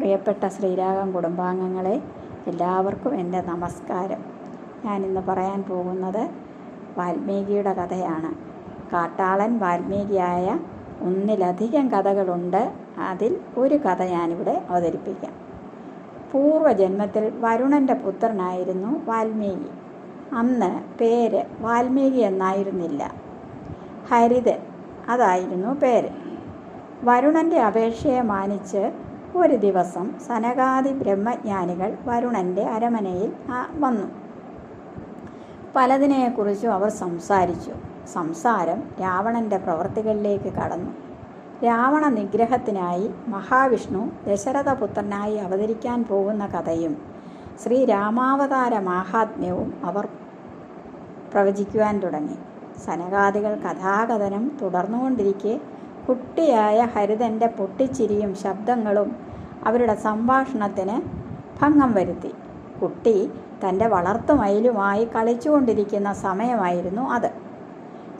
പ്രിയപ്പെട്ട ശ്രീരാഗം കുടുംബാംഗങ്ങളെ എല്ലാവർക്കും എന്റെ നമസ്കാരം. ഞാനിന്ന് പറയാൻ പോകുന്നത് വാൽമീകിയുടെ കഥയാണ്. കാട്ടാളൻ വാൽമീകിയായ ഒന്നിലധികം കഥകളുണ്ട്. അതിൽ ഒരു കഥ ഞാനിവിടെ അവതരിപ്പിക്കാം. പൂർവജന്മത്തിൽ വരുണന്റെ പുത്രനായിരുന്നു വാൽമീകി. അന്ന് പേര് വാൽമീകി എന്നായിരുന്നില്ല. ഹരിതൻ അതായിരുന്നു പേര്. വരുണന്റെ അപേക്ഷയെ മാനിച്ച് ഒരു ദിവസം സനകാദി ബ്രഹ്മജ്ഞാനികൾ വരുണന്റെ അരമനയിൽ വന്നു. പലതിനെക്കുറിച്ചും അവർ സംസാരിച്ചു. സംസാരം രാവണന്റെ പ്രവർത്തികളിലേക്ക് കടന്നു. രാവണ നിഗ്രഹത്തിനായി മഹാവിഷ്ണു ദശരഥപുത്രനായി അവതരിക്കാൻ പോകുന്ന കഥയും ശ്രീരാമാവതാര മാഹാത്മ്യവും അവർ പ്രവചിക്കുവാൻ തുടങ്ങി. സനകാദികൾ കഥാകഥനം തുടർന്നുകൊണ്ടിരിക്കെ കുട്ടിയായ ഹരിതന്റെ പൊട്ടിച്ചിരിയും ശബ്ദങ്ങളും അവരുടെ സംഭാഷണത്തിന് ഭംഗം വരുത്തി. കുട്ടി തന്റെ വളർത്തുമയിലുമായി കളിച്ചുകൊണ്ടിരിക്കുന്ന സമയമായിരുന്നു അത്.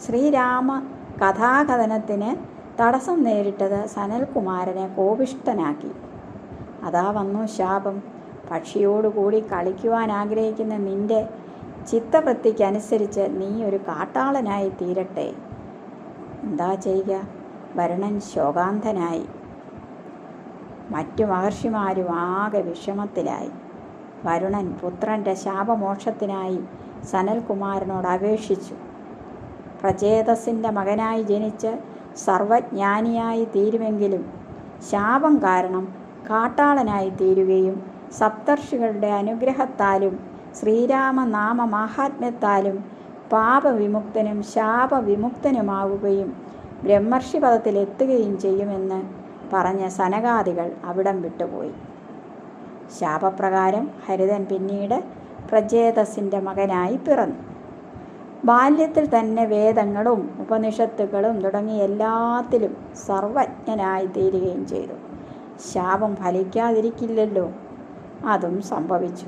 ശ്രീരാമ കഥാകഥനത്തിന് തടസ്സം നേരിട്ടത് സനൽകുമാരനെ കോപിഷ്ടനാക്കി അതാ വന്നു ശാപം. പക്ഷിയോടുകൂടി കളിക്കുവാൻ ആഗ്രഹിക്കുന്ന നിന്റെ ചിത്തവൃത്തിക്കനുസരിച്ച് നീ ഒരു കാട്ടാളനായി തീരട്ടെ. എന്താ ചെയ്യുക? ഭരണൻ ശോകാന്തനായി മറ്റു മഹർഷിമാരും ആകെ വിഷമത്തിലായി. വരുണൻ പുത്രന്റെ ശാപമോക്ഷത്തിനായി സനൽകുമാരനോട് അപേക്ഷിച്ചു. പ്രചേതസിന്റെ മകനായി ജനിച്ച് സർവജ്ഞാനിയായി തീരുമെങ്കിലും ശാപം കാരണം കാട്ടാളനായി തീരുകയും സപ്തർഷികളുടെ അനുഗ്രഹത്താലും ശ്രീരാമനാമ മാഹാത്മ്യത്താലും പാപവിമുക്തനും ശാപവിമുക്തനുമാവുകയും ബ്രഹ്മർഷി പദത്തിലെത്തുകയും ചെയ്യുമെന്ന് പറഞ്ഞ സനകാദികൾ അവിടം വിട്ടുപോയി. ശാപപ്രകാരം ഹരിതൻ പിന്നീട് പ്രജേതസിന്റെ മകനായി പിറന്നു. ബാല്യത്തിൽ തന്നെ വേദങ്ങളും ഉപനിഷത്തുകളും തുടങ്ങിയ എല്ലാത്തിലും സർവജ്ഞനായി തീരുകയും ചെയ്തു. ശാപം ഫലിക്കാതിരിക്കില്ലല്ലോ. അതും സംഭവിച്ചു.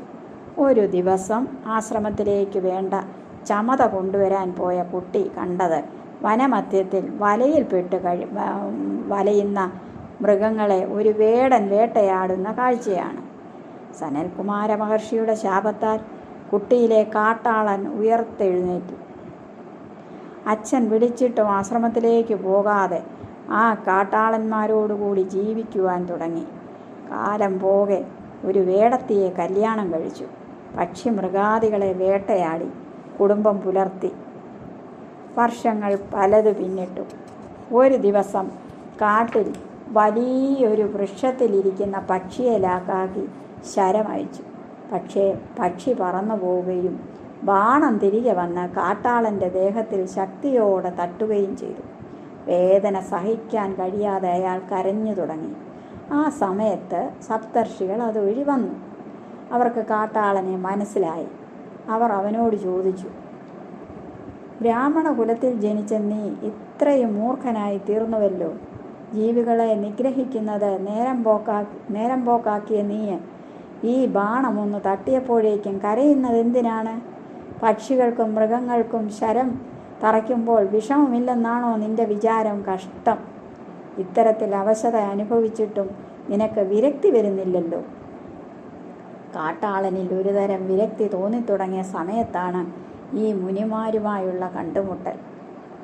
ഒരു ദിവസം ആശ്രമത്തിലേക്ക് വേണ്ട ചമത കൊണ്ടുവരാൻ പോയ കുട്ടി കണ്ടത് വനമധ്യത്തിൽ വലയിൽപ്പെട്ട് കഴി വലയുന്ന മൃഗങ്ങളെ ഒരു വേടൻ വേട്ടയാടുന്ന കാഴ്ചയാണ്. സനൽകുമാര മഹർഷിയുടെ ശാപത്താൽ കുട്ടിയിലെ കാട്ടാളൻ ഉയർത്തെഴുന്നേറ്റു. അച്ഛൻ വിളിച്ചിട്ടും ആശ്രമത്തിലേക്ക് പോകാതെ ആ കാട്ടാളന്മാരോടുകൂടി ജീവിക്കുവാൻ തുടങ്ങി. കാലം പോകെ ഒരു വേടത്തിയെ കല്യാണം കഴിച്ചു. പക്ഷി മൃഗാദികളെ വേട്ടയാടി കുടുംബം പുലർത്തി. വർഷങ്ങൾ പലത് പിന്നിട്ടു. ഒരു ദിവസം കാട്ടിൽ വലിയൊരു വൃക്ഷത്തിലിരിക്കുന്ന പക്ഷിയെ ലാക്കാക്കി ശരമയച്ചു. പക്ഷേ പക്ഷി പറന്നു പോവുകയും ബാണം തിരികെ വന്ന് കാട്ടാളന്റെ ദേഹത്തിൽ ശക്തിയോടെ തട്ടുകയും ചെയ്തു. വേദന സഹിക്കാൻ കഴിയാതെ അയാൾ കരഞ്ഞു തുടങ്ങി. ആ സമയത്ത് സപ്തർഷികൾ അത് വന്നു. അവർക്ക് കാട്ടാളനെ മനസ്സിലായി. അവർ അവനോട് ചോദിച്ചു ബ്രാഹ്മണ കുലത്തിൽ ജനിച്ച നീ ഇത്രയും മൂർഖനായി തീർന്നുവല്ലോ? ജീവികളെ നിഗ്രഹിക്കുന്നത് നേരം പോക്കാക്കി നേരം പോക്കാക്കിയ നീ ഈ ബാണമൊന്ന് തട്ടിയപ്പോഴേക്കും കരയുന്നത് എന്തിനാണ്? പക്ഷികൾക്കും മൃഗങ്ങൾക്കും ശരം തറയ്ക്കുമ്പോൾ വിഷമമില്ലെന്നാണോ നിന്റെ വിചാരം? കഷ്ടം. ഇത്തരത്തിൽ അവശത അനുഭവിച്ചിട്ടും നിനക്ക് വിരക്തി വരുന്നില്ലല്ലോ. കാട്ടാളനിൽ ഒരുതരം വിരക്തി തോന്നിത്തുടങ്ങിയ സമയത്താണ് ഈ മുനിമാരുമായുള്ള കണ്ടുമുട്ടൽ.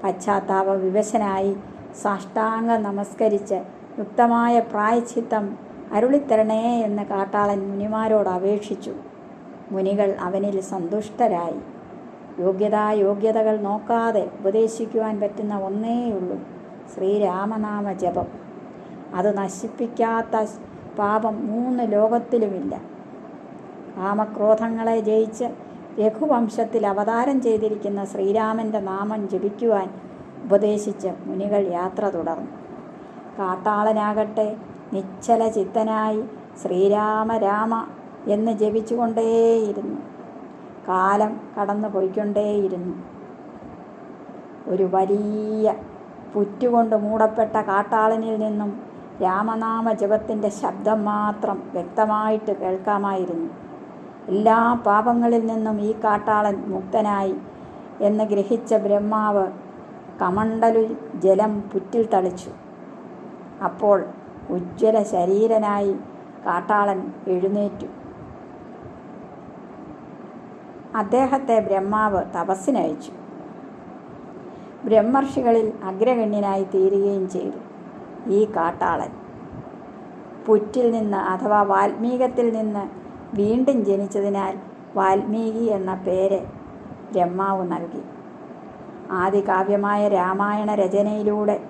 പശ്ചാത്താപ വിവശനായി സാഷ്ടാംഗം നമസ്കരിച്ച് യുക്തമായ പ്രായച്ചിത്തം അരുളിത്തരണേ എന്ന് കാട്ടാളൻ മുനിമാരോട് അപേക്ഷിച്ചു. മുനികൾ അവനിൽ സന്തുഷ്ടരായി. യോഗ്യതാ യോഗ്യതകൾ നോക്കാതെ ഉപദേശിക്കുവാൻ പറ്റുന്ന ഒന്നേയുള്ളൂ ശ്രീരാമനാമ ജപം. അത് നശിപ്പിക്കാത്ത പാപം മൂന്ന് ലോകത്തിലുമില്ല. കാമക്രോധങ്ങളെ ജയിച്ച് രഘുവംശത്തിൽ അവതാരം ചെയ്തിരിക്കുന്ന ശ്രീരാമന്റെ നാമം ജപിക്കുവാൻ ഉപദേശിച്ച് മുനികൾ യാത്ര തുടർന്നു. കാട്ടാളനാകട്ടെ നിശ്ചല ചിത്തനായി ശ്രീരാമ രാമ എന്ന് ജപിച്ചുകൊണ്ടേയിരുന്നു. കാലം കടന്നു പോയിക്കൊണ്ടേയിരുന്നു ഒരു വലിയ പുറ്റുകൊണ്ട് മൂടപ്പെട്ട കാട്ടാളനിൽ നിന്നും രാമനാമ ജപത്തിന്റെ ശബ്ദം മാത്രം വ്യക്തമായിട്ട് കേൾക്കാമായിരുന്നു. എല്ലാ പാപങ്ങളിൽ നിന്നും ഈ കാട്ടാളൻ മുക്തനായി എന്ന് ഗ്രഹിച്ച ബ്രഹ്മാവ് കമണ്ടലു ജലം പുറ്റിൽ തളിച്ചു. അപ്പോൾ ഉജ്ജ്വല ശരീരനായി കാട്ടാളൻ എഴുന്നേറ്റു. അദ്ദേഹത്തെ ബ്രഹ്മാവ് തപസ്സിനയച്ചു ബ്രഹ്മർഷികളിൽ അഗ്രഗണ്യനായി തീരുകയും ചെയ്തു ഈ കാട്ടാളൻ. പുറ്റിൽ നിന്ന് അഥവാ വാൽമീകത്തിൽ നിന്ന് വീണ്ടും ജനിച്ചതിനാൽ വാൽമീകി എന്ന പേര് ബ്രഹ്മാവ് നൽകി. ആദികാവ്യമായ രാമായണ രചനയിലൂടെ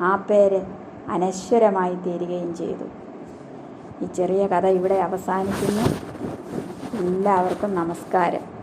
ആ പേര് അനശ്വരമായി തീരുകയും ചെയ്തു. ഈ ചെറിയ കഥ ഇവിടെ അവസാനിക്കുന്നു. എല്ലാവർക്കും നമസ്കാരം.